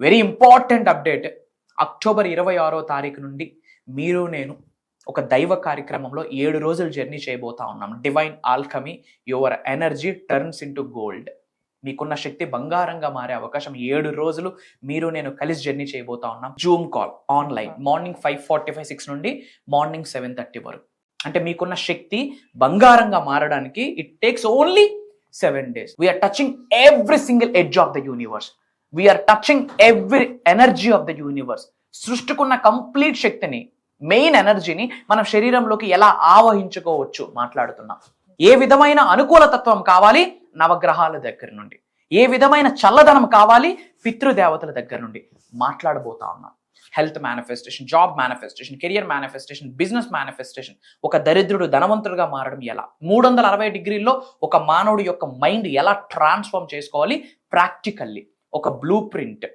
Very important update October ఇరవై ఆరో తారీఖు నుండి మీరు నేను ఒక దైవ కార్యక్రమంలో ఏడు రోజులు జర్నీ చేయబోతా ఉన్నాం. Divine alchemy your energy turns into gold మీకున్న శక్తి బంగారంగా మారే అవకాశం. ఏడు రోజులు మీరు నేను కలిసి జర్నీ చేయబోతా ఉన్నాం. Zoom call online morning five forty five six నుండి మార్నింగ్ సెవెన్ థర్టీ వరకు. అంటే మీకున్న శక్తి బంగారంగా మారడానికి it takes only seven days we're touching every single edge of the universe we're touching every energy of the universe సృష్టికున్న complete శక్తిని main ఎనర్జీని మన శరీరంలోకి ఎలా ఆవహించుకోవచ్చు మాట్లాడుతున్నాం. ఏ విధమైన అనుకూల తత్వం కావాలి? నవగ్రహాల దగ్గర నుండి. ఏ విధమైన చల్లదనం కావాలి? పితృదేవతల దగ్గర నుండి మాట్లాడబోతా ఉన్నాం. Health manifestation job manifestation career manifestation business manifestation ఒక దరిద్రుడు ధనవంతుడుగా మారడం ఎలా? మూడు వందల అరవై డిగ్రీల్లో ఒక మానవుడి యొక్క మైండ్ ఎలా ట్రాన్స్ఫార్మ్ చేసుకోవాలి? ప్రాక్టికల్లీ ఒక బ్లూ ప్రింట్